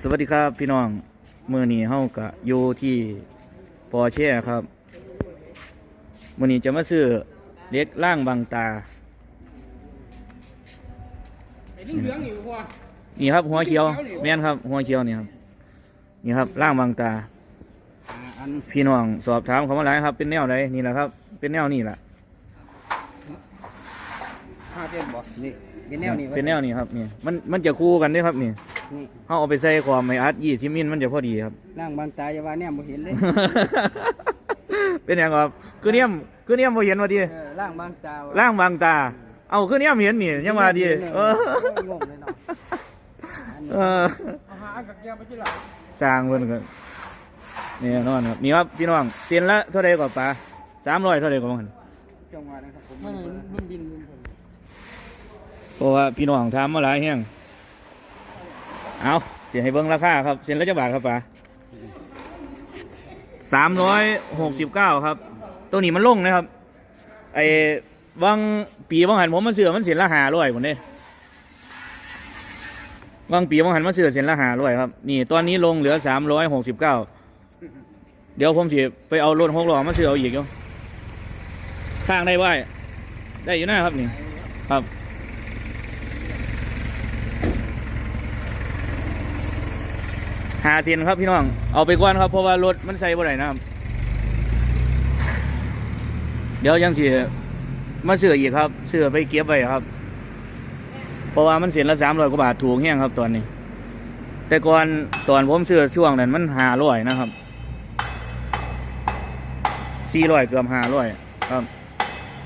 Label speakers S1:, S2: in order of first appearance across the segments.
S1: สวัสดีครับพี่น้องมือนี้เฮากะอยู่ที่ปอเช่ครับมือนี้จะมาซื้อเล็กล่างบางตา
S2: ไอ้เรื่องเหลืองอยู่พ่อ
S1: นี่ครับ หัวเขียวแม่นครับ หัวเขียวนี่ครับนี่ครับล่างบางตา
S2: อัน
S1: พี่น้องสอบถามเขามาหลายครับ เป็นแนวใดนี่แหละครับ เป็นแนวนี่แหละ
S2: ห้าเส้นบ่นี่เป็นแนวนี้
S1: เป็นแนวนี้ครับนี่มันมันจะคู่กันเด้ครับนี่
S2: นี่
S1: เขาเอาไปใส่ความไม่อัดยี่สิบมิลมันจะพอดีครับ
S2: นั่งบางตาอย่าว่าแนมบ่เห็นเลย
S1: เป็นอย่างครับคือเนี่ยมคือเนี่ยมบ่เห็นว่าดี
S2: เออล่างบางตาว่ะ
S1: ล่างบางตา เอาคือเนี่ยมเห็นนี่ยังว่าดีเออ
S2: งงเลยเนาะอันนี้
S1: เออ
S2: เอาหาอันกับแก้วไปที่หลัง
S1: สร้างเพิ่นก็นี่นอนครับนี่ครับพี่น้องเตียนละเท่าใดกว่าปลาสามร้อยเท่าใดกว่ามัน
S2: จังหวะนะครับผมมันมันบินบินผม
S1: เพราะว่าพี่น้องถามมาหลายแห้ง เอาเสียให้เบิ่งราคาครับเส้นละจักบาทครับปลาสามร้อยหกสิบเก้าครับ ตัวนี้มันลงนะครับ ไอ้บางปีบางหันผมมันเสือมันเสียละหาร้อยหมดเลยบางปีบางหันมันเสือเสียละหาร้อยครับ นี่ตอนนี้ลงเหลือสามร้อยหกสิบเก้าเดี๋ยวผมสิไปเอารถหกล้อมาเสือเอาอีกอยู่ข้างได้ไหวได้อยู่นะครับนี่ ครับ หาเซนครับพี่น้อง เอาไปก่อนครับเพราะว่ารถมันใส่บ่ได้นะครับ เดี๋ยวยังสิมาเสืออีกครับ เสือไปเก็บไว้ครับ เพราะว่ามันเสียละสามร้อยกว่าบาทถูกแห้งครับตอนนี้ แต่ก่อนตอนผมเสือช่วงนั้นมันหาร้อยนะครับสี่ร้อยเกือบหาร้อยครับ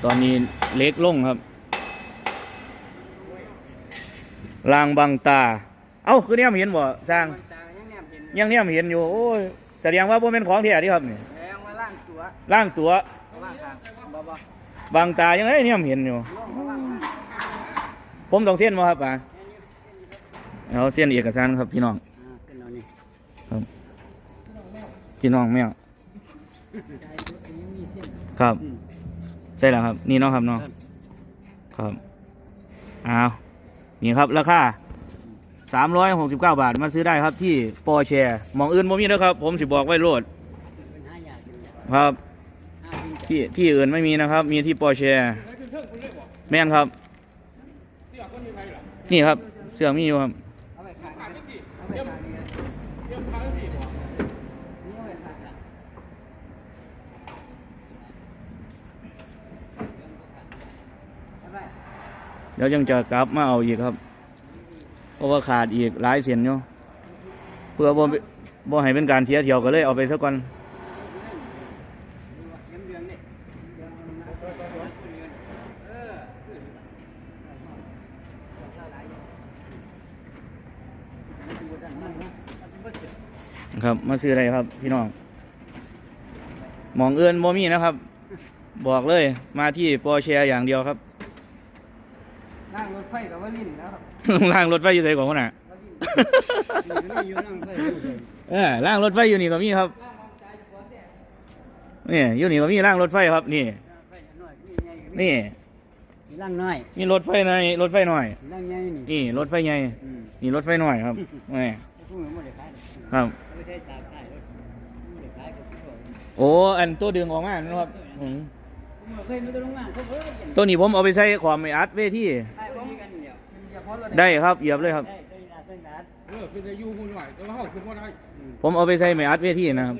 S1: ตอนนี้เล็กลงครับลางบางตา เอ้า คือเนี่ยเห็นบ่สร้างา
S2: ง ยังแนมเห็น
S1: ยังเนี่ยเห็นอยู่โอ้ยแสดงว่าบ่เป็นของแท้ที่ครับนี่
S2: แรงมาล่างตัว
S1: ล่างตัว
S2: ล่างทางบ่บ่
S1: บางตายังไงเนี่ยเห็นอยู่
S2: ลงมาล่างทาง
S1: ผมต้องเส้นบ่ครับป่าเอาเส้นเอกสารครับพี่น้อง
S2: อ่าเป็นเอานี่
S1: พี่น้องแมวครับ
S2: อืม
S1: ใช่แล้วครับ นี่เนาะครับเนาะครับอ้าวนี่ครับราคา สามร้อยหกสิบเก้าบาทมาซื้อได้ครับที่ปอแชร์มองอื่นบ่มีนะครับ ผมสิบอกไว้โลดครับที่ที่อื่นไม่มีนะครับ มีที่ปอแชร์แม่นครับ นี่ครับ เสื้อมีอยู่ครับ
S2: เอาไปขายเอาไปขายนี่นี่เอาไปขายละ
S1: เดี๋ยวยังจะกลับมาเอาอีกครับ ราะว่าขาดอีกหลายเส้นอยู่เพื่อบ่บ่ให้เป็นการเสียเที่ยวก็เลยเอาไปซะก่อนครับ มาซื้ออะไรครับ พี่น้อง มองเอื่นบ่มีนะครับ บอกเลย มาที่ปอแชร์อย่างเดียวครับ
S2: นั่งรถไฟกับว่าลิ้นนะครับ
S1: ล่างรถไฟอยู่ไหนของคนน่ะ
S2: อยู่นั่งไฟ
S1: เออล่างรถไฟอยู่นี่ก็มีครับนี่อยู่นี่ก็มีล่างรถไฟครับ นี่นี่
S2: ล่างน้อย
S1: มีรถไฟในอยรถไฟหน่อย
S2: ล่างใหญ่นี่
S1: นี่รถไฟใหญ่
S2: อืม
S1: นี่รถไฟหน่อยครับแหม
S2: พูดเหมือนไม่ได้ขาย
S1: ครับ
S2: ไม่ได้ตากขายรถไม่ได้ขายกับพี่บอก
S1: โอ้อันตัวดึงออกมานะครับอืม
S2: ผมเคยไม่ได้ลงงานเขาเพิ่ม
S1: ตัวนี้ผมเอาไปใช้ความไม่อัดเวที
S2: ได้ผมกันเดี ยวอย่าพอรถ
S1: ได้ครับเหยียบเลยครับ
S2: ได้ได้ได้ได้
S3: เออคือจะอยู่หุ่นหน่อยแต่ว่าเขาคือว่าได้
S1: ผมเอาไปใช้ไม่อัดเวทีนะครับ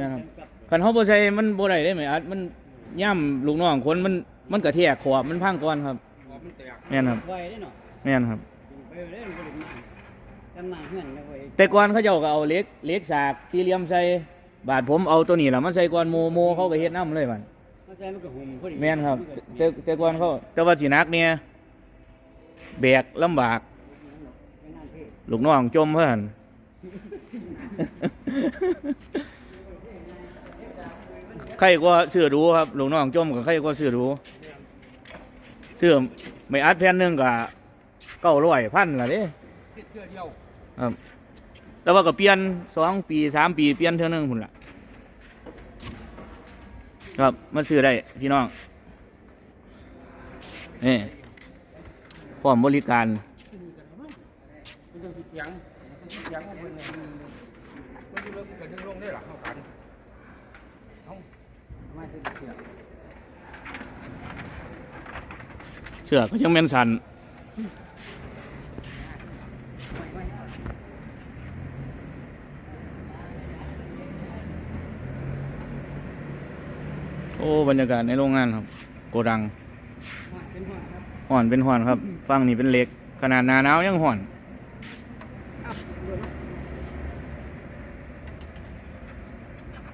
S1: นะครับ คันเขาบ่ใช้มันบ่ได้ได้ไม่อัดมันย่ำลูกน้องคนมันมันกระแทกขอบมันพังก่อนครับ
S3: ออกมันแตก
S1: แม่นครับ
S2: ไว้ได้เนาะ
S1: แม่นครับ
S2: ไปเล่นบริมาทำมาเฮือนนะเว้ย
S1: แต่ก่อนเขาเจ้าก็เอาเหล็กเหล็กสากสี่เหลี่ยมใส่บาดผมเอาตัวนี้แหละมาใส่ก่อนโมโมเขาก็เฮ็ดน้ำเลยบัด
S2: มาใช้มันก็หุ่มพอดี
S1: แม่นครับ แต่แต่ก่อนเขาแต่ว่าสิหนักเนี่ย แบกลำบาก ลูกน้องจมเพื่อนใครก็เสือดูครับลูกน้องจมกับใครก็เสือดูเสือไม่อัดแผ่นหนึ่งกับเก้าร้อยพันละเด้
S3: เสียเสื้อเดียว
S1: ครับแต่ว่าก็เปลี่ยนสองปีสามปีเปลี่ยนเท่านึงพุ่นละครับมาซื้อได้พี่น้องนี่ พร้อมบริการ
S3: เสือ
S1: ก็ยังแม่นสันโอ้ บรรยากาศในโรงงานครับ โกดัง
S2: เป็นหัวครับ
S1: ห่อนเป็นห่อนครับ ฟังนี่เป็นเหล็ก ขนาดหนาหนาวยังห่อน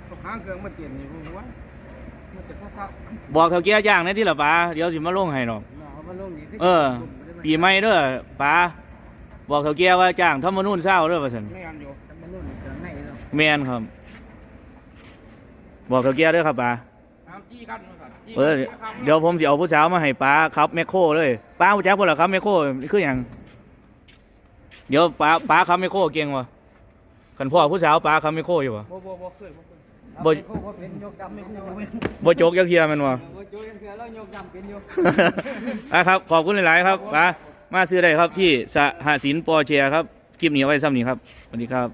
S3: ตกค้างเครื่องมันเตียนนี่รู้ว่ามันจะซ่า
S1: บอกเท่าแก่ย่างในที่ละป้าเดี๋ยวสิมาลงให้ดอก
S2: หล่อมาลงนี่
S1: เออ ปีใหม่เด้อป้าบอกเท่าแก่ว่าจ้างทำมนุ่นเศร้าเด้อว่าซั่น
S3: ๆไม่อันอยู่
S2: มันนุ่นเครื่องในเนาะ
S1: แม่นครับ บอกเท่าแก่เด้อครับป้า
S3: ตาม จี้กันมาสั่นจี้
S1: เออเดี๋ยวผมสิเอาผู้สาวมาให้ป้าครับแมคโครเลยป้าผู้จักบ่ล่ะครับแมคโครคือหยังเดี๋ยวป้าป้าครับแมคโครเก่งวะคันพ่อผู้สาวป้าครับแมคโครอยู่วะ
S3: บ่บ่บ่เคยบ่เคย
S1: บ่
S2: โคบ่เป็นยกดำไม่คู่บ่เป็น
S1: บ่โจกยักเทียแมันวะ
S2: บ่โจยังเถื่อแล้วยกดำเป็นอยู่
S1: อะครับ ขอบคุณหลาย ๆ ครับป้ามาซื้อได้ครับที่สหสินปอเชียครับ คลิปนี้เอาไว้ซ้ำนี้ครับ สวัสดีครับ